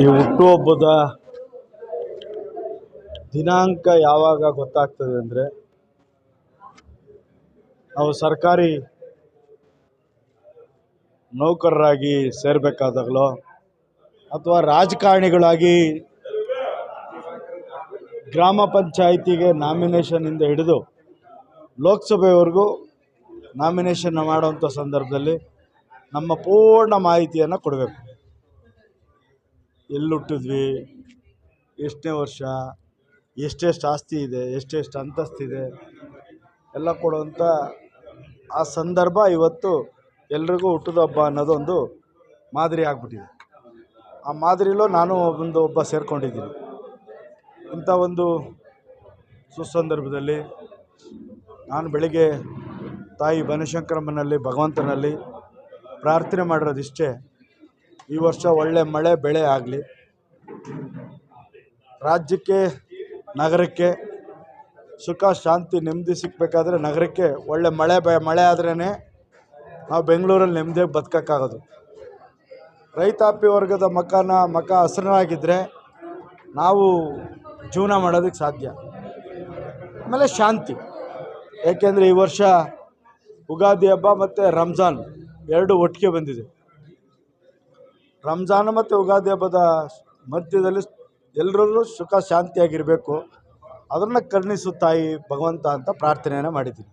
ಈ ಹುಟ್ಟುಹಬ್ಬದ ದಿನಾಂಕ ಯಾವಾಗ ಗೊತ್ತಾಗ್ತದೆ ಅಂದರೆ ನಾವು ಸರ್ಕಾರಿ ನೌಕರರಾಗಿ ಸೇರಬೇಕಾದಾಗಲೋ ಅಥವಾ ರಾಜಕಾರಣಿಗಳಾಗಿ ಗ್ರಾಮ ಪಂಚಾಯಿತಿಗೆ ನಾಮಿನೇಷನಿಂದ ಹಿಡಿದು ಲೋಕಸಭೆವರೆಗೂ ನಾಮಿನೇಷನ್ ಮಾಡುವಂಥ ಸಂದರ್ಭದಲ್ಲಿ ನಮ್ಮ ಪೂರ್ಣ ಮಾಹಿತಿಯನ್ನು ಕೊಡಬೇಕು. ಎಲ್ಲಿ ಹುಟ್ಟಿದ್ವಿ ಎಷ್ಟನೇ ವರ್ಷ? ಎಷ್ಟೆಷ್ಟು ಆಸ್ತಿ ಇದೆ? ಎಷ್ಟೆಷ್ಟು ಅಂತಸ್ತಿದೆ ಎಲ್ಲ ಕೊಡುವಂಥ ಆ ಸಂದರ್ಭ ಇವತ್ತು ಎಲ್ರಿಗೂ ಹುಟ್ಟಿದ ಹಬ್ಬ ಅನ್ನೋದೊಂದು ಮಾದರಿ ಆಗಿಬಿಟ್ಟಿದೆ. ಆ ಮಾದರಿಲೂ ನಾನು ಒಂದು ಒಬ್ಬ ಸೇರಿಕೊಂಡಿದ್ದೀನಿ. ಇಂಥ ಒಂದು ಸುಸಂದರ್ಭದಲ್ಲಿ ನಾನು ಬೆಳಿಗ್ಗೆ ತಾಯಿ ಬನಶಂಕರಮ್ಮನಲ್ಲಿ ಭಗವಂತನಲ್ಲಿ ಪ್ರಾರ್ಥನೆ ಮಾಡಿರೋದಿಷ್ಟೇ. ಈ ವರ್ಷ ಒಳ್ಳೆ ಮಳೆ, ಬೆಳೆ ಆಗಲಿ. ರಾಜ್ಯಕ್ಕೆ, ನಗರಕ್ಕೆ ಸುಖ, ಶಾಂತಿ, ನೆಮ್ಮದಿ ಸಿಕ್ಕಬೇಕಾದ್ರೆ ನಗರಕ್ಕೆ ಒಳ್ಳೆ ಮಳೆ, ಬೆ, ಮಳೆ ಆದ್ರೇ ನಾವು ಬೆಂಗಳೂರಲ್ಲಿ ನೆಮ್ಮದಿಯಾಗಿ ಬದುಕೋಕ್ಕಾಗೋದು. ರೈತಾಪಿ ವರ್ಗದ ಮಕಾನ, ಮಕ ಹಸಿರನಾಗಿದ್ದರೆ ನಾವು ಜೀವನ ಮಾಡೋದಕ್ಕೆ ಸಾಧ್ಯ. ಆಮೇಲೆ ಶಾಂತಿ. ಏಕೆಂದರೆ ಈ ವರ್ಷ ಉಗಾದಿ ಹಬ್ಬ ಮತ್ತು ರಂಜಾನ್ ಎರಡು ಒಟ್ಟಿಗೆ ಬಂದಿದೆ. ರಂಜಾನ್ ಮತ್ತು ಯುಗಾದಿ ಹಬ್ಬದ ಮಧ್ಯದಲ್ಲಿ ಎಲ್ಲರೂ ಸುಖ ಶಾಂತಿಯಾಗಿರಬೇಕು. ಅದನ್ನು ಕರುಣಿಸು ತಾಯಿ ಭಗವಂತ ಅಂತ ಪ್ರಾರ್ಥನೆಯನ್ನು ಮಾಡಿದ್ದೀನಿ.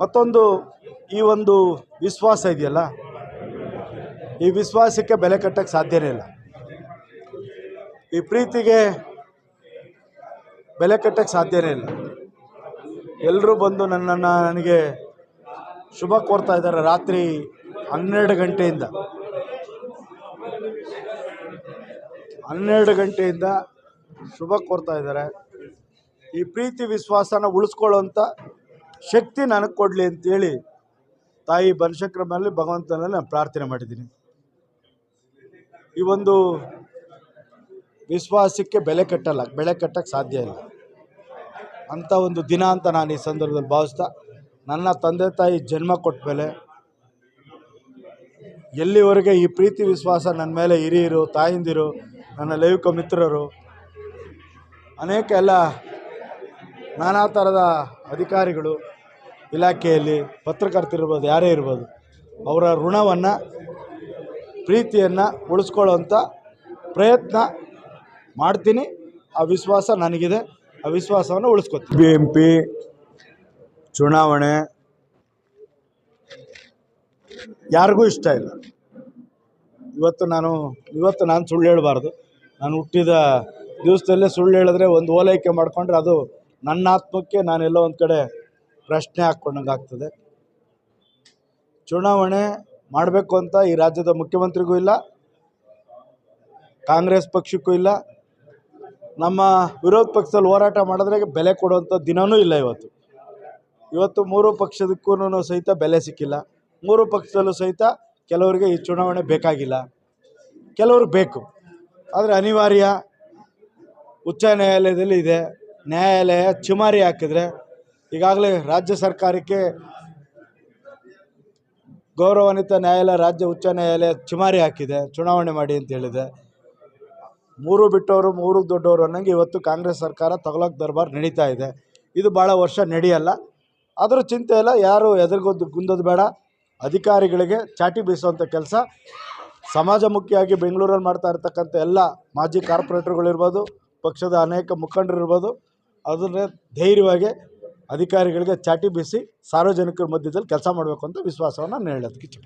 ಮತ್ತೊಂದು ಈ ಒಂದು ವಿಶ್ವಾಸ ಇದೆಯಲ್ಲ, ಈ ವಿಶ್ವಾಸಕ್ಕೆ ಬೆಲೆ ಕಟ್ಟಕ್ಕೆ ಸಾಧ್ಯನೇ ಇಲ್ಲ. ಈ ಪ್ರೀತಿಗೆ ಬೆಲೆ ಕಟ್ಟಕ್ಕೆ ಸಾಧ್ಯನೇ ಇಲ್ಲ. ಎಲ್ಲರೂ ಬಂದು ನನ್ನನ್ನು ನನಗೆ ಶುಭ ಕೋರ್ತಾ ಇದ್ದಾರೆ ರಾತ್ರಿ ಹನ್ನೆರಡು ಗಂಟೆಯಿಂದ. ಹನ್ನೆರಡು ಗಂಟೆಯಿಂದ ಶುಭ ಕೋರ್ತಾ ಇದ್ದಾರೆ. ಈ ಪ್ರೀತಿ ವಿಶ್ವಾಸನ ಉಳಿಸ್ಕೊಳ್ಳೋಂಥ ಶಕ್ತಿ ನನಗೆ ಕೊಡಲಿ ಅಂತೇಳಿ ತಾಯಿ ಬನಶಂಕರಮ್ಮನಲ್ಲಿ ಭಗವಂತನಲ್ಲಿ ನಾನು ಪ್ರಾರ್ಥನೆ ಮಾಡಿದ್ದೀನಿ. ಈ ಒಂದು ವಿಶ್ವಾಸಕ್ಕೆ ಬೆಲೆ ಕಟ್ಟಲ್ಲ ಬೆಲೆ ಕಟ್ಟಕ್ಕೆ ಸಾಧ್ಯ ಇಲ್ಲ. ಅಂಥ ಒಂದು ದಿನ ಅಂತ ನಾನು ಈ ಸಂದರ್ಭದಲ್ಲಿ ಭಾವಿಸ್ತಾ, ನನ್ನ ತಂದೆ ತಾಯಿ ಜನ್ಮ ಕೊಟ್ಟ ಮೇಲೆ ಎಲ್ಲಿವರೆಗೆ ಈ ಪ್ರೀತಿ ವಿಶ್ವಾಸ ನನ್ನ ಮೇಲೆ ಹಿರಿಯರು, ತಾಯಿಂದಿರು ನನ್ನ ಲೈವಿಕ ಮಿತ್ರರು, ಅನೇಕ ಎಲ್ಲ ನಾನಾ ಥರದ ಅಧಿಕಾರಿಗಳು ಇಲಾಖೆಯಲ್ಲಿ ಪತ್ರಕರ್ತರಿರ್ಬೋದು, ಯಾರೇ ಇರ್ಬೋದು, ಅವರ ಋಣವನ್ನು, ಪ್ರೀತಿಯನ್ನು ಉಳಿಸ್ಕೊಳ್ಳೋಂಥ ಪ್ರಯತ್ನ ಮಾಡ್ತೀನಿ. ಆ ವಿಶ್ವಾಸ ನನಗಿದೆ. ಆ ವಿಶ್ವಾಸವನ್ನು ಉಳಿಸ್ಕೊತೀನಿ. ಬಿ ಎಂ ಪಿ ಚುನಾವಣೆ ಯಾರಿಗೂ ಇಷ್ಟ ಇಲ್ಲ. ಇವತ್ತು ನಾನು ಇವತ್ತು ನಾನು ಸುಳ್ಳು ಹೇಳಬಾರ್ದು. ನಾನು ಹುಟ್ಟಿದ ದಿವಸದಲ್ಲೇ ಸುಳ್ಳು ಹೇಳಿದ್ರೆ ಒಂದು ಓಲೈಕೆ ಮಾಡಿಕೊಂಡ್ರೆ ಅದು ನನ್ನ ಆತ್ಮಕ್ಕೆ ನಾನೆಲ್ಲೋ ಒಂದು ಕಡೆ ಪ್ರಶ್ನೆ ಹಾಕ್ಕೊಂಡಂಗೆ ಆಗ್ತದೆ ಚುನಾವಣೆ ಮಾಡಬೇಕು ಅಂತ ಈ ರಾಜ್ಯದ ಮುಖ್ಯಮಂತ್ರಿಗೂ ಇಲ್ಲ, ಕಾಂಗ್ರೆಸ್ ಪಕ್ಷಕ್ಕೂ ಇಲ್ಲ. ನಮ್ಮ ವಿರೋಧ ಪಕ್ಷದಲ್ಲಿ ಹೋರಾಟ ಮಾಡಿದ್ರೆ ಬೆಲೆ ಕೊಡುವಂಥ ದಿನವೂ ಇಲ್ಲ ಇವತ್ತು. ಇವತ್ತು ಮೂರು ಪಕ್ಷದಕ್ಕೂ ಸಹಿತ ಬೆಲೆ ಸಿಕ್ಕಿಲ್ಲ. ಮೂರು ಪಕ್ಷದಲ್ಲೂ ಸಹಿತ ಕೆಲವರಿಗೆ ಈ ಚುನಾವಣೆ ಬೇಕಾಗಿಲ್ಲ. ಕೆಲವ್ರಿಗೆ ಬೇಕು. ಆದರೆ ಅನಿವಾರ್ಯ ಉಚ್ಚ ನ್ಯಾಯಾಲಯದಲ್ಲಿ ಇದೆ. ನ್ಯಾಯಾಲಯ ಚುಮಾರಿ ಹಾಕಿದ್ರೆ ಈಗಾಗಲೇ ರಾಜ್ಯ ಸರ್ಕಾರಕ್ಕೆ ಗೌರವಾನ್ವಿತ ನ್ಯಾಯಾಲಯ, ರಾಜ್ಯ ಉಚ್ಚ ನ್ಯಾಯಾಲಯ ಚುಮಾರಿ ಹಾಕಿದೆ. ಚುನಾವಣೆ ಮಾಡಿ ಅಂತ ಹೇಳಿದೆ. ಮೂರು ಬಿಟ್ಟವರು, ಮೂರು ದೊಡ್ಡವರು ಅನ್ನಂಗೆ ಇವತ್ತು ಕಾಂಗ್ರೆಸ್ ಸರ್ಕಾರ ತಗೊಳಕ್ ದರ್ಬಾರ್ ನಡೀತಾ ಇದೆ. ಇದು ಭಾಳ ವರ್ಷ ನಡೆಯಲ್ಲ. ಆದರೂ ಚಿಂತೆ ಇಲ್ಲ. ಯಾರು ಎದುರುಗೊದ್ದು ಗುಂದದ ಬೇಡ. ಅಧಿಕಾರಿಗಳಿಗೆ ಚಾಟಿ ಬೀಸುವಂಥ ಕೆಲಸ. ಸಮಾಜಮುಖಿಯಾಗಿ ಬೆಂಗಳೂರಲ್ಲಿ ಮಾಡ್ತಾ ಇರ್ತಕ್ಕಂಥ ಎಲ್ಲ ಮಾಜಿ ಕಾರ್ಪೊರೇಟರ್ಗಳಿರ್ಬೋದು, ಪಕ್ಷದ ಅನೇಕ ಮುಖಂಡರಿರ್ಬೋದು, ಅದನ್ನೇ ಧೈರ್ಯವಾಗಿ ಅಧಿಕಾರಿಗಳಿಗೆ ಚಾಟಿ ಬೀಸಿ ಸಾರ್ವಜನಿಕರ ಮಧ್ಯದಲ್ಲಿ ಕೆಲಸ ಮಾಡಬೇಕು ಅಂತ ವಿಶ್ವಾಸವನ್ನು ನಾನು ಹೇಳೋದಕ್ಕೆ ಇಚ್ಛೆ